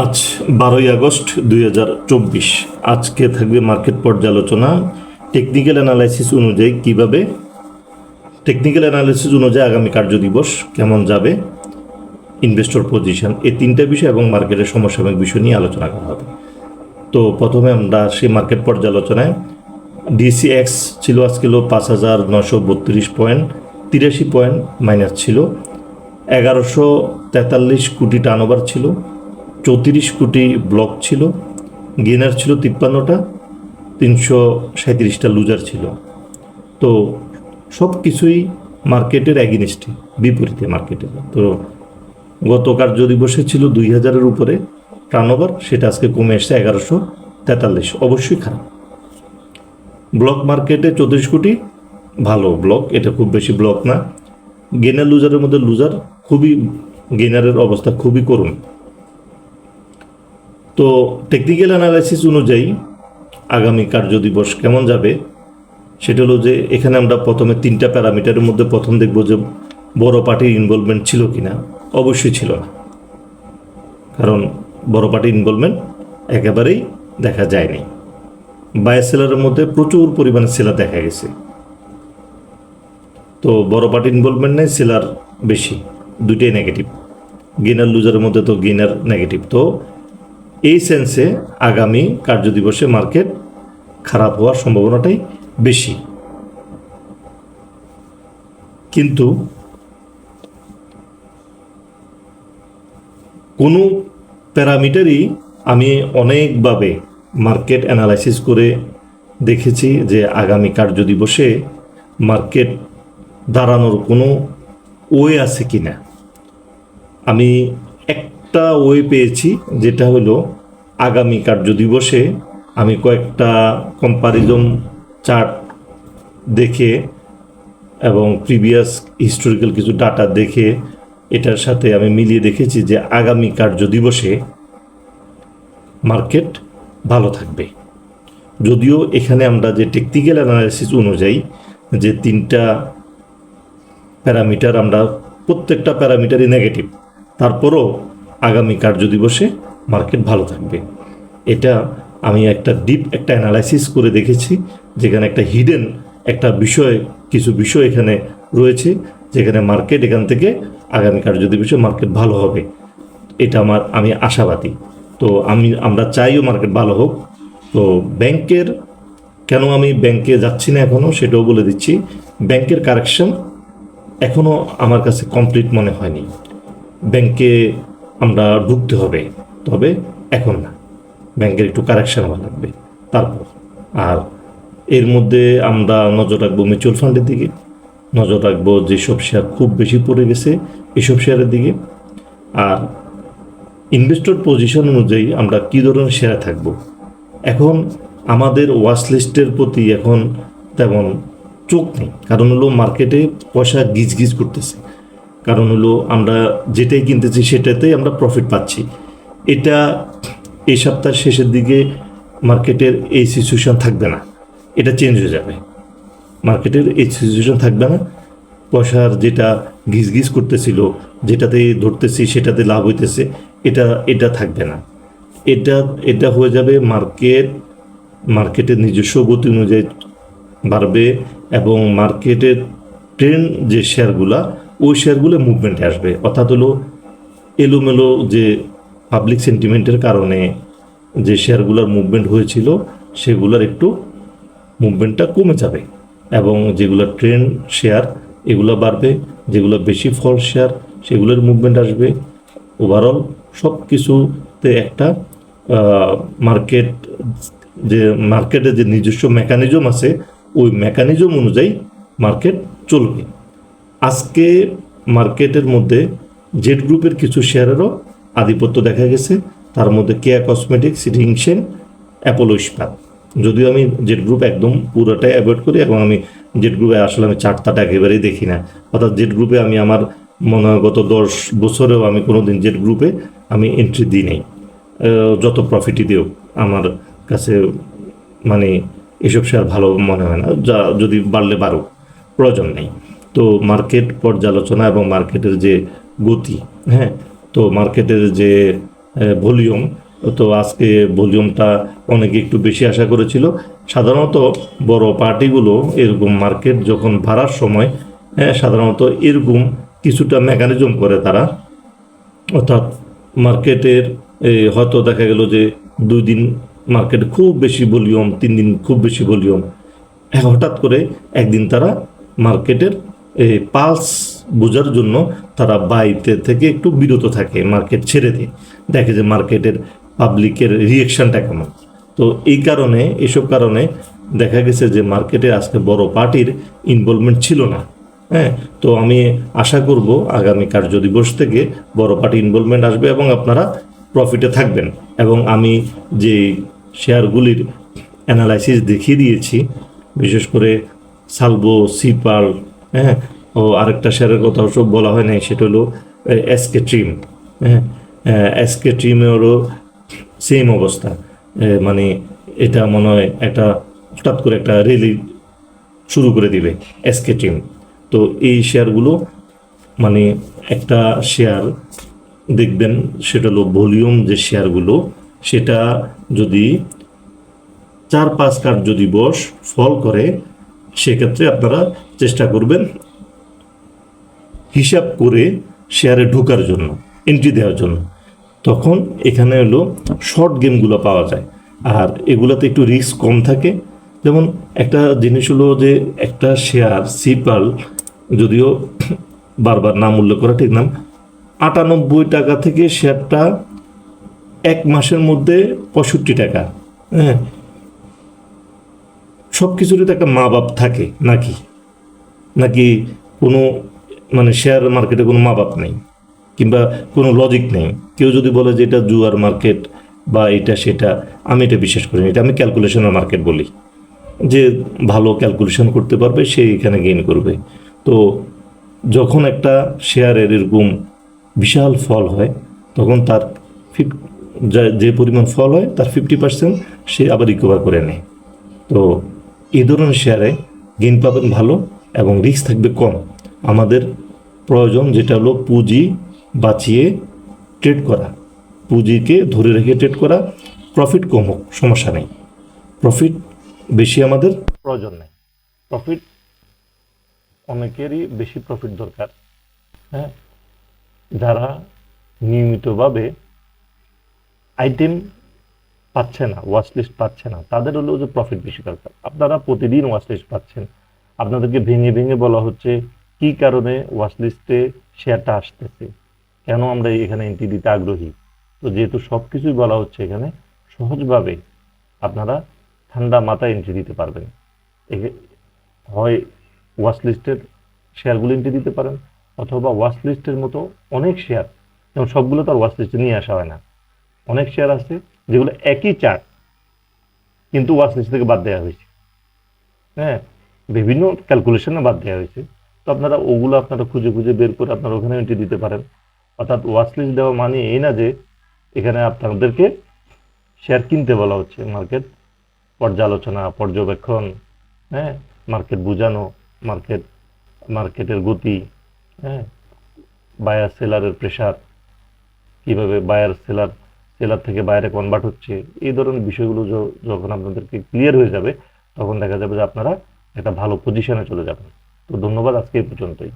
আজ বারোই আগস্ট দুই হাজার চব্বিশ। আজকে থাকবে মার্কেট পর্যালোচনা। টেকনিক্যাল অ্যানালাইসিস অনুযায়ী কীভাবে? টেকনিক্যাল অ্যানালাইসিস অনুযায়ী আগামী কার্য দিবস কেমন যাবে? ইনভেস্টর পজিশন এই তিনটা বিষয় এবং মার্কেটের সমসাময়িক বিষয় নিয়ে আলোচনা করা হবে। তো প্রথমে আমরা সেই মার্কেট পর্যালোচনায়। ডিসিএক্স ছিল আজকে হলো পাঁচ হাজার নশো বত্রিশ পয়েন্ট তিরাশি পয়েন্ট মাইনাস ছিল। এগারোশো তেতাল্লিশ কোটি টার্নওভার ছিল। চৌত্রিশ কোটি ব্লক ছিল গেনার ছিল তিপ্পান্নটা, তিনশো সাঁত্রিশটা লুজার ছিল। তো সব কিছুই মার্কেটের অ্যাগিনিস্টে বিপরীতে মার্কেটে তো গত কার্য দিবসে ছিল দুই হাজারের উপরে টার্নওভার সেটা আজকে কমে এসছে এগারোশো তেতাল্লিশ। অবশ্যই খারাপ। ব্লক মার্কেটে চৌত্রিশ কোটি, ভালো ব্লক এটা খুব বেশি ব্লক না। গেনার লুজারের মধ্যে লুজার খুবই গেনারের অবস্থা খুবই করুণ। তো টেকনিক্যাল অ্যানালাইসিস অনুযায়ী আগামী কার্য দিবস কেমন যাবে? সেটা হলো যে এখানে আমরা প্রথমে তিনটা প্যারামিটারের মধ্যে প্রথম দেখব যে বড় পার্টির ইনভলভমেন্ট ছিল কিনা। অবশ্যই ছিল না। কারণ বড় পার্টির ইনভলভমেন্ট একেবারেই দেখা যায়নি। বায়ার সেলারের মধ্যে প্রচুর পরিমাণে সেলার দেখা গেছে। তো বড় পার্টির ইনভলভমেন্ট নেই সেলার বেশি, দুইটাই নেগেটিভ গেনার লুজারের মধ্যে তো গেনার নেগেটিভ তো এই সেন্সে আগামী কার্যদিবসে মার্কেট খারাপ হওয়ার সম্ভাবনাটাই বেশি। কিন্তু কোনো প্যারামিটারই আমি অনেকভাবে মার্কেট অ্যানালাইসিস করে দেখেছি যে আগামী কার্যদিবসে মার্কেট দাঁড়ানোর কোনো ওয়ে আছে কি না আমি একটা ওয়ে পেয়েছি, যেটা হলো আগামী কার্য দিবসে আমি কয়েকটা কম্পারিজন চার্ট দেখে এবং প্রিভিয়াস হিস্টোরিক্যাল কিছু ডাটা দেখে এটার সাথে আমি মিলিয়ে দেখেছি যে আগামী কার্য দিবসে মার্কেট ভালো থাকবে। যদিও এখানে আমরা যে টেকনিক্যাল অ্যানালাইসিস অনুযায়ী যে তিনটা প্যারামিটার আমরা প্রত্যেকটা প্যারামিটারই নেগেটিভ তারপরও আগামী কার্য দিবসে মার্কেট ভালো থাকবে। এটা আমি একটা ডিপ একটা অ্যানালাইসিস করে দেখেছি, যেখানে একটা হিডেন একটা বিষয়, কিছু বিষয় এখানে রয়েছে, যেখানে মার্কেট এখান থেকে আগামী কার্য দিবসে মার্কেট ভালো হবে। এটা আমার, আমি আশাবাদী। তো আমি, আমরা চাইও মার্কেট ভালো হোক। তো ব্যাংকের, কেন আমি ব্যাংকে যাচ্ছি না এখনও সেটাও বলে দিচ্ছি। ব্যাংকের কারেকশন এখনও আমার কাছে কমপ্লিট মনে হয়নি। ব্যাংকে আমরা ঢুকতে হবে। তবে এখন না। ব্যাংকের একটু কারেকশন হওয়া লাগবে। তারপর। আর এর মধ্যে আমরা নজর রাখব মিউচুয়াল ফান্ডের দিকে। নজর রাখব যেসব শেয়ার খুব বেশি পড়ে গেছে, এসব শেয়ারের দিকে। আর ইনভেস্টর পজিশন অনুযায়ী আমরা কী ধরনের শেয়ার থাকব? এখন আমাদের ওয়াচ লিস্টের প্রতি এখন তেমন চোখ নেই। কারণ হলো মার্কেটে পয়সা গিজ গিজ করতেছে। কারণ হলো আমরা যেটাই কিনতেছি সেটাতেই আমরা প্রফিট পাচ্ছি। এটা এই সপ্তাহের শেষের দিকে মার্কেটের এই সিচুয়েশন থাকবে না। এটা চেঞ্জ হয়ে যাবে। মার্কেটের এই সিচুয়েশন থাকবে না। পয়সার যেটা ঘিস ঘিস করতেছিল যেটাতে ধরতেছি, সেটাতে লাভ হইতেছে, এটা এটা থাকবে না। এটা এটা হয়ে যাবে মার্কেট মার্কেটের নিজস্ব গতি অনুযায়ী বাড়বে এবং মার্কেটের ট্রেন যে শেয়ারগুলা ওই শেয়ারগুলো মুভমেন্টে আসবে। অর্থাৎ হলো এলোমেলো যে পাবলিক সেন্টিমেন্টের কারণে যে শেয়ারগুলোর মুভমেন্ট হয়েছিল, সেগুলোর একটু মুভমেন্টটা কমে যাবে এবং যেগুলো ট্রেন্ড শেয়ার এগুলো বাড়বে, যেগুলো বেশি ফল শেয়ার সেগুলোর মুভমেন্ট আসবে। ওভারঅল সব কিছুতে একটা মার্কেট যে মার্কেটের যে নিজস্ব মেকানিজম আছে, ওই মেকানিজম অনুযায়ী মার্কেট চলবে। আজকে মার্কেটের মধ্যে জেড গ্রুপের কিছু শেয়ারেরও আধিপত্য দেখা গেছে। তার মধ্যে কেয়া কসমেটিক্স রিংসেন অ্যাপোলো ইস্পাত যদিও আমি জেড গ্রুপ একদম পুরোটাই অ্যাভয়েড করি এবং আমি জেড গ্রুপে আসলে আমি চারটাটা একেবারেই দেখি না। অর্থাৎ জেড গ্রুপে আমি আমার মনে হয় গত দশ বছরেও আমি কোনো দিন জেড গ্রুপে আমি এন্ট্রি দিই নাই। যত প্রফিটই দিও আমার কাছে মানে এসব শেয়ার ভালো মনে হয় না। যা যদি বাড়লে বাড়ুক, প্রয়োজন নেই। তো মার্কেট পর্যালোচনা এবং মার্কেটের যে গতি হ্যাঁ তো মার্কেটের যে ভলিউম তো আজকে ভলিউমটা অনেকে একটু বেশি আশা করেছিল। সাধারণত বড় পার্টিগুলো এরকম মার্কেট যখন বাড়ার সময় হ্যাঁ, সাধারণত এরকম কিছুটা মেকানিজম করে তারা। অর্থাৎ মার্কেটের হয়তো দেখা গেল যে দুই দিন মার্কেট খুব বেশি ভলিউম তিন দিন খুব বেশি ভলিউম হঠাৎ করে একদিন তারা মার্কেটের পালস বোঝার জন্য তারা বাইতে থেকে একটু বিরত থাকে, মার্কেট ছেড়ে দেয়। দেখে যে মার্কেটের পাবলিকের রিয়েকশনটা কেমন। তো এই কারণে, এসব কারণে দেখা গেছে যে মার্কেটে আজকে বড় পার্টির ইনভলভমেন্ট ছিল না। হ্যাঁ তো আমি আশা করব আগামী কার্য দিবস থেকে বড় পার্টি ইনভলভমেন্ট আসবে এবং আপনারা প্রফিটে থাকবেন। এবং আমি যে শেয়ারগুলির অ্যানালাইসিস দেখিয়ে দিয়েছি, বিশেষ করে সালবো, সিপাল হ্যাঁ ও আরেকটা শেয়ারের কথা সব বলা হয় নাই, সেটা হলো এসকে ট্রিম হ্যাঁ এসকে ট্রিমেরও সেম অবস্থা। মানে এটা মনে হয় একটা হঠাৎ করে একটা রেলি শুরু করে দিবে এসকে টিম তো এই শেয়ারগুলো মানে একটা শেয়ার দেখবেন, সেটা হলো ভলিউম যে শেয়ারগুলো, সেটা যদি চার পাঁচ কার যদি বস ফল করে সেক্ষেত্রে আপনারা চেষ্টা করবেন হিসাব করে শেয়ারে ঢোকার জন্য এন্ট্রি দেওয়ার জন্য। তখন এখানে হলো শর্ট গেমগুলো পাওয়া যায়। আর এগুলোতে একটু রিস্ক কম থাকে। যেমন একটা জিনিস হলো যে একটা শেয়ার সিপাল যদিও বারবার নাম উল্লেখ করা ঠিক নাম আটানব্বই টাকা থেকে শেয়ারটা এক মাসের মধ্যে পঁয়ষট্টি টাকা। হ্যাঁ সব কিছুরই তো একটা মা বাপ থাকে, নাকি? নাকি কোনো মানে শেয়ার মার্কেটে কোনো মা বাপ নেই? কিংবা কোনো লজিক নেই? কেউ যদি বলে যে এটা জুয়ার মার্কেট বা এটা সেটা, আমি এটা বিশ্বাস করি এটা আমি ক্যালকুলেশনের মার্কেট বলি। যে ভালো ক্যালকুলেশন করতে পারবে, সে এখানে গেইন করবে। তো যখন একটা শেয়ারের এরকম বিশাল ফল হয়, তখন তার ফিফ যে পরিমাণ ফল হয়, তার ফিফটি পার্সেন্ট সে আবার রিকভার করে নেয়। তো এই ধরনের শেয়ারে গেইন পাবেন ভালো এবং রিস্ক থাকবে কম। আমাদের প্রয়োজন যেটা হলো পুঁজি বাঁচিয়ে ট্রেড করা। পুঁজিকে ধরে রেখে ট্রেড করা। প্রফিট কম হোক, সমস্যা নেই। প্রফিট বেশি আমাদের প্রয়োজন নেই। প্রফিট অনেকেরই বেশি প্রফিট দরকার। হ্যাঁ? যারা নিয়মিতভাবে আইটেম পাচ্ছে না ওয়াচ লিস্ট পাচ্ছে না, তাদের হলেও যে প্রফিট বেশি দরকার আপনারা প্রতিদিন ওয়াচ লিস্ট পাচ্ছেন। আপনাদেরকে ভেঙে ভেঙে বলা হচ্ছে, কি কারণে ওয়াচ লিস্টে শেয়ারটা আসতেছে? কেন আমরা এখানে এন্ট্রি দিতে আগ্রহী? তো যেহেতু সব কিছুই বলা হচ্ছে এখানে, সহজভাবে আপনারা ঠান্ডা মাথায় এন্ট্রি দিতে পারবেন। হয় ওয়াচ লিস্টের শেয়ারগুলো এন্ট্রি দিতে পারেন, অথবা ওয়াচ লিস্টের মতো অনেক শেয়ার যেমন সবগুলো তো আর ওয়াচ লিস্টে নিয়ে আসা হয় না। অনেক শেয়ার আছে যেগুলো একই চার্ট কিন্তু ওয়াশ লিস্ট থেকে বাদ দেওয়া হয়েছে। হ্যাঁ বিভিন্ন ক্যালকুলেশনে বাদ দেওয়া হয়েছে। তো আপনারা ওগুলো আপনারা খুঁজে খুঁজে বের করে আপনারা ওখানে এন্ট্রি দিতে পারেন। অর্থাৎ ওয়াশ লিস্ট দেওয়া মানে এই না যে, এখানে আপনাদেরকে শেয়ার কিনতে বলা হচ্ছে। মার্কেট পর্যালোচনা, পর্যবেক্ষণ হ্যাঁ মার্কেট বোঝানো মার্কেট মার্কেটের গতি হ্যাঁ বায়ার সেলারের প্রেশার কীভাবে বায়ার সেলার সেলার থেকে বাইরে কনভার্ট হচ্ছে, এই ধরনের বিষয়গুলো যখন আপনাদেরকে ক্লিয়ার হয়ে যাবে, তখন দেখা যাবে যে আপনারা একটা ভালো পজিশনে চলে যাবেন। তো ধন্যবাদ আজকে এই পর্যন্তই।